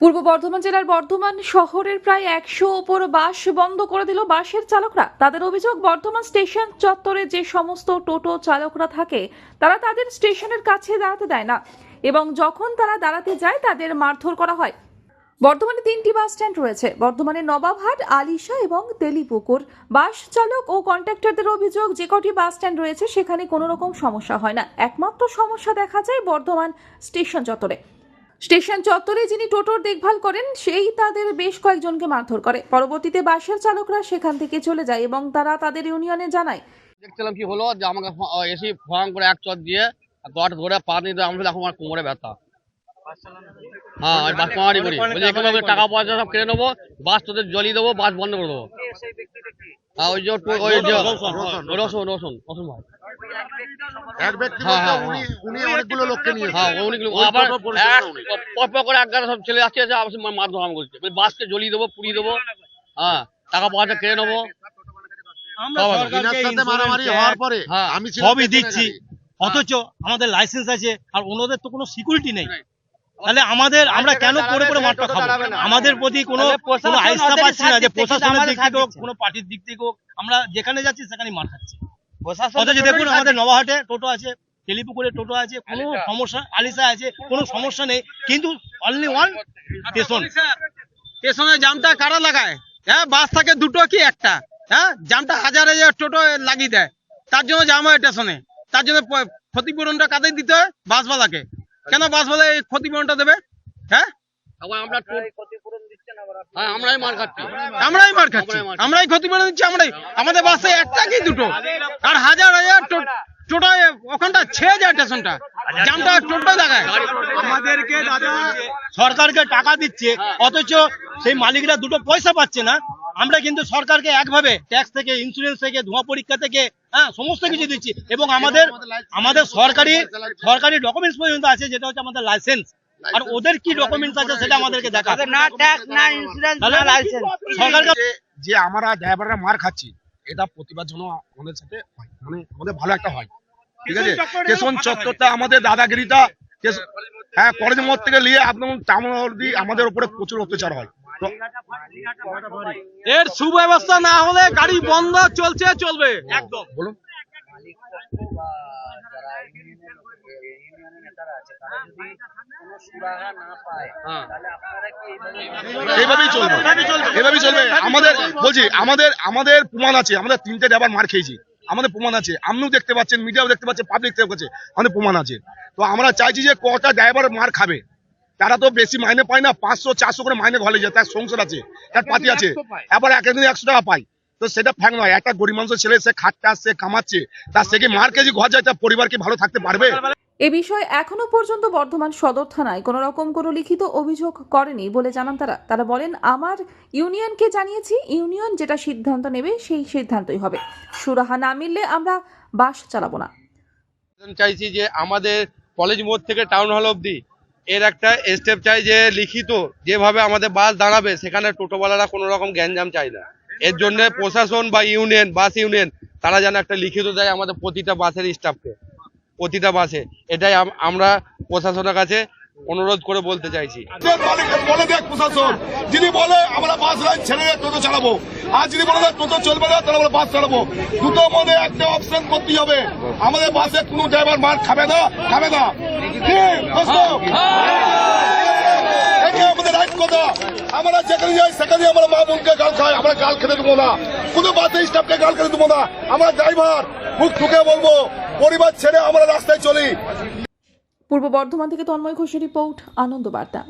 বর্ধমান জেলার বর্ধমান শহরের প্রায় একশো ওপর বাস বন্ধ করে দিল বাসের চালকরা। তাদের অভিযোগ, বর্ধমান স্টেশন চত্বরে যে সমস্ত টোটো চালকরা থাকে, তারা তাদের স্টেশনের কাছে দাঁড়াতে দেয় না এবং যখন তারা দাঁড়াতে যায়, তাদের মারধর করা হয়। বর্ধমানে তিনটি বাস স্ট্যান্ড রয়েছে। বর্ধমানে নবাবহাট, আলিশা এবং তেলিপুকুর। বাস চালক ও কন্ট্রাক্টরদের অভিযোগ, যে কটি বাস স্ট্যান্ড রয়েছে, সেখানে কোনো রকম সমস্যা হয় না। একমাত্র সমস্যা দেখা যায় বর্ধমান স্টেশন চত্বরে। স্টেশন চত্বরে যিনি টোটোর দেখভাল করেন সেই তাদের বেশ কয়েকজনকে মারধর করে। পরবর্তীতে বাসের চালকরা সেখান থেকে চলে যায় এবং তারা তাদের ইউনিয়নে জানায়। দেখছিলাম কি হলো যে আমাকে ফ- এসে ফোন করে এক চট দিয়ে গট ধরে পা দিয়ে আমি এখন আমার কোমরে ব্যথা। হ্যাঁ আমি বাস পাওয়ারি করি। বলি এখানে আমি টাকা পয়সা সব কেড়ে নেব বাস তোদের জ্বলিয়ে দেবো বাস বন্ধ করে দেবো। হ্যাঁ ওই যে ওই যে রসুন রসুন রসুন ভাই। এক ব্যক্তি বলতে উনি উনি অনেকগুলো লোককে নিয়ে হ্যাঁ অনেকগুলো আবার এক পর পর করে এক গাড়ি সব ছেলে আসছে এসে আবার মার ধরাম করছে। বাসকে জ্বলিয়ে দেবো পুড়িয়ে দেবো। হ্যাঁ টাকা পয়সা কেড়ে নেব। আমরা সবাই। সরকারকে সাথে insurance মারামারি tax হওয়ার পরে। আমি সবই দিচ্ছি। অথচ আমাদের লাইসেন্স আছে আর ওনাদের তো কোনো সিকিউরিটি নেই। তাহলে আমাদের আমরা কেন করে করে মাঠটা খাব? আমাদের প্রতি কোনো কোনো আইসা পাচ্ছি না যে প্রশাসনের দিক থেকে হোক কোনো পার্টির দিক থেকে হোক আমরা যেখানে যাচ্ছি সেখানে মার খাচ্ছি। অথচ দেখুন আমাদের নবাহাটে টোটো আছে তেলিপুকুরে টোটো আছে কোনো সমস্যা আলিসা আছে কোনো সমস্যা নেই। কিন্তু অনলি ওয়ান স্টেশন স্টেশনে জামটা কারা লাগায়? হ্যাঁ বাস থাকে দুটো কি একটা? হ্যাঁ জামটা হাজার হাজার টোটো লাগিয়ে দেয়। তার জন্য জাম হয় স্টেশনে। তার জন্য ক্ষতিপূরণটা কাদের দিতে হয়? বাসওয়ালাকে। কেন বাসওয়ালা এই ক্ষতিপূরণটা দেবে? হ্যাঁ? আমরা হ্যাঁ আমরাই মার খাচ্ছি। আমরাই মার খাচ্ছি। আমরাই মার আমরাই দিচ্ছি আমরাই। আমাদের বাসে একটা কি দুটো? আর হাজার হাজার টো- টোটো ওখানটা ছেড়ে যায় স্টেশনটা। জামটা টোটো লাগায় আমাদেরকে দাদা সরকারকে টাকা দিচ্ছে অথচ সেই মালিকরা দুটো পয়সা পাচ্ছে না। আমরা কিন্তু সরকারকে একভাবে ট্যাক্স থেকে ইন্স্যুরেন্স থেকে ধোঁয়া পরীক্ষা থেকে হ্যাঁ সমস্ত কিছু দিচ্ছি। এবং আমাদের আমাদের সরকারি সরকারি ডকুমেন্টস পর্যন্ত আছে যেটা হচ্ছে আমাদের লাইসেন্স আর ওদের কি ডকুমেন্টস আছে সেটা আমাদেরকে দেখা না। ট্যাক্স না ইন্স্যুরেন্স না লাইসেন্স সরকারকে যে- আমরা ড্রাইভাররা মার খাচ্ছি এটা প্রতিবাদ জন্য আমাদের সাথে হয়। মানে আমাদের ভালো একটা হয়। ঠিক আছে? স্টেশন চত্বরটা আমাদের দাদাগিরিটা হ্যাঁ কলেজ মোড় থেকে নিয়ে টাউন অবধি আমাদের উপরে প্রচুর অত্যাচার হয়। এর সুব্যবস্থা না হলে গাড়ি বন্ধ চলছে চলবে। একদম। বলুন। হ্যাঁ। এইভাবেই চলবে। এইভাবেই চলবে। আমাদের বলছি আমাদের আমাদের প্রমাণ আছে। আমাদের তিনটে ড্রাইভার মার খেয়েছি। আমাদের প্রমাণ আছে। আপনিও দেখতে পাচ্ছেন মিডিয়াও দেখতে পাচ্ছে পাবলিক দেখতে পাচ্ছে। আমাদের প্রমাণ আছে। তো আমরা চাইছি যে কটা ড্রাইভার মার খাবে। তারা তো বেশি মাইনে পায় না পাঁচশো চারশো করে মাইনে ঘরে যায়। তার সংসার আছে তার পাতি আছে। আবার এক একদিন একশো টাকা পায়। তো সেটা ফ্যাক নয়। একটা গরিব মানুষের ছেলে সে খাটতে আসছে কামাচ্ছে। তার সে কি মার কেজি ঘর যায় তার পরিবার কি ভালো থাকতে পারবে? এ বিষয়ে এখনও পর্যন্ত বর্ধমান সদর থানায় কোনো রকম কোনো লিখিত অভিযোগ করেনি বলে জানান তারা। তারা বলেন, আমার ইউনিয়নকে জানিয়েছি, ইউনিয়ন যেটা সিদ্ধান্ত নেবে সেই সিদ্ধান্তই হবে। সুরাহা না মিললে আমরা বাস চালাবো না। চাইছি যে আমাদের কলেজ মোড় থেকে টাউন হল অবধি এর একটা স্টেপ চাই যে লিখিত যেভাবে আমাদের বাস দাঁড়াবে, সেখানে টোটোওয়ালারা কোনো রকম গ্যাঞ্জাম চাই না। এর জন্য প্রশাসন বা ইউনিয়ন, বাস ইউনিয়ন, তারা যেন একটা লিখিত দেয় আমাদের প্রতিটা বাসের স্টাফকে প্রতিটা বাসে। এটাই আমরা প্রশাসনের কাছে অনুরোধ করে বলতে চাইছি। বলে আমরা বাস ছেড়ে বাস একটা অপশন হবে। আমাদের বাসে কোনো ড্রাইভার খাবে না খাবে না? আমাদের রাইট কথা। আমরা যেখানে যাই, সেখানে আমরা মা বোনকে গাল খাই, আমরা গাল খেতে দেবো না। কোনো বাসে স্টাফকে গাল করে দেবো না। আমরা ড্রাইভার, মুখ ঠুকে বলব, পরিবার ছেড়ে আমরা রাস্তায় চলি। পূর্ব বর্ধমান থেকে তন্ময় ঘোষের রিপোর্ট আনন্দ বার্তা